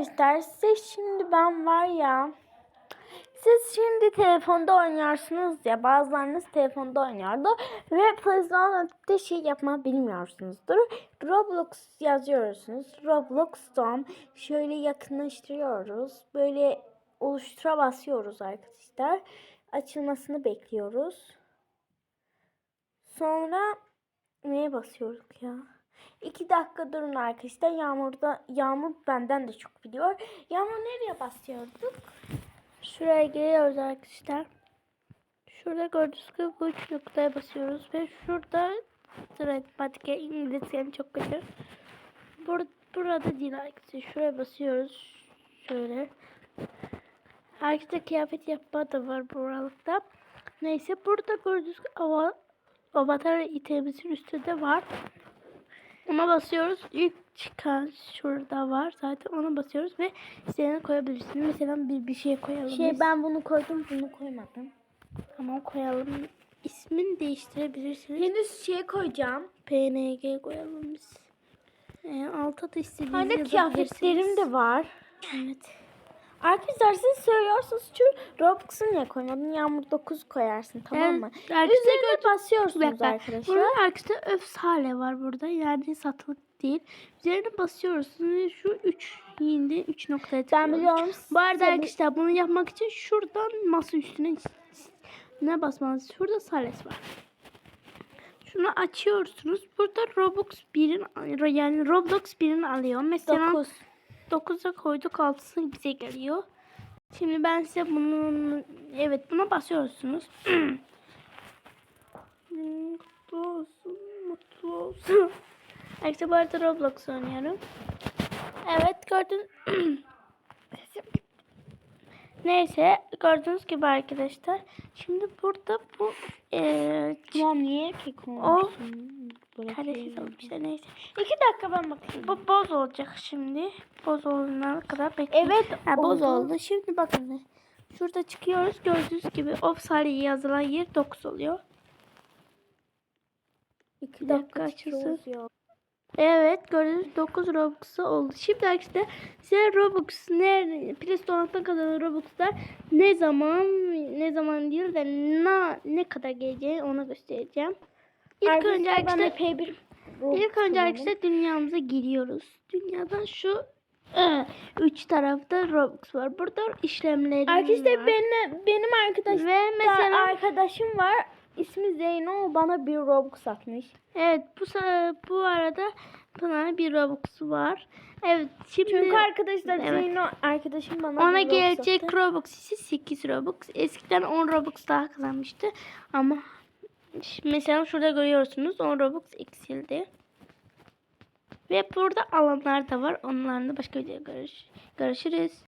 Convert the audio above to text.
Arkadaşlar size şimdi ben var ya siz şimdi telefonda oynuyorsunuz ya bazılarınız telefonda oynuyordu ve PlayStation'da şey yapma bilmiyorsunuzdur. Roblox yazıyorsunuz. Roblox'tan şöyle yakınlaştırıyoruz. Böyle oluştura basıyoruz arkadaşlar. Açılmasını bekliyoruz. Sonra neye basıyoruz ya? İki dakika durun arkadaşlar. Yağmurda Yağmur benden de çok biliyor. Yağmur nereye basıyorduk? Şuraya geliyoruz arkadaşlar. Şurada gördüğünüz gibi bu üç noktaya basıyoruz ve şurada matematik İngilizcem çok kötü. Bur burada değil arkadaşlar. Şuraya basıyoruz. Şöyle. Arkadaşlar kıyafet yapma da var bu aralıkta. Neyse burada gördüğünüz gibi ava- avatar itemimizin üstünde var. Ona basıyoruz. İlk çıkan şurada var. Zaten ona basıyoruz ve istediğini koyabilirsiniz. Mesela bir, bir şey koyalım. Şey biz. ben bunu koydum bunu koymadım. Tamam koyalım. İsmini değiştirebilirsiniz. Henüz şey koyacağım. PNG koyalım biz. Ee, alta da istediğinizi Hani kıyafetlerim de var. Evet. Arkadaşlar siz söylüyorsunuz şu Roblox'u niye koymadın? Yağmur 9 koyarsın tamam mı? Arkadaşlar Üzerine basıyorsunuz Bir dakika. arkadaşlar. Burada arkadaşlar öf hale var burada. Yani satılık değil. Üzerine basıyoruz. Ve şu 3 yinde 3 noktaya Ben tıklıyoruz. biliyorum. Bu arada arkadaşlar bunu yapmak için şuradan masa üstüne ne basmanız? Şurada sales var. Şunu açıyorsunuz. Burada Roblox 1'in yani Roblox 1'in alıyor. Mesela 9. 9'a koyduk 6'sı bize geliyor. Şimdi ben size bunun evet buna basıyorsunuz. mutlu olsun, mutlu olsun. Arkadaşlar bu arada Roblox oynuyorum. Evet gördün. Neyse gördüğünüz gibi arkadaşlar. Şimdi burada bu eee Ya niye ki o? Karesiz olmuşlar neyse. İki dakika ben bakayım. Bu boz olacak şimdi. Boz olana kadar bekleyin. Evet Ha, boz oldu. oldu. Şimdi bakın. Şurada çıkıyoruz. Gördüğünüz gibi offside yazılan yer 9 oluyor. 2 Bir dakika açılsın. Evet gördüğünüz 9 Robux oldu. Şimdi arkadaşlar size Robux ne Play Store'dan kazanan Robux'lar ne zaman ne zaman değil de ne, ne kadar geleceğini onu göstereceğim. İlk önce Arkadaşlar ben arkadaşlar de P1 İlk önce arkadaşlar dünyamıza giriyoruz. Dünyadan şu e, üç tarafta Robux var. Burada işlemleri Arkadaşlar var. benim, benim arkadaşım Ve mesela arkadaşım var. İsmi Zeyno bana bir Robux atmış. evet bu bu arada Pınar'ın bir Robux var. Evet şimdi Çünkü arkadaşlar Evet. Zeyno arkadaşım bana ona gelecek. Robux ise 8 Robux. Eskiden 10 Robux daha kazanmıştı ama mesela şurada görüyorsunuz 10 Robux eksildi. Ve burada alanlar da var. Onlarla başka videoda görüş görüşürüz.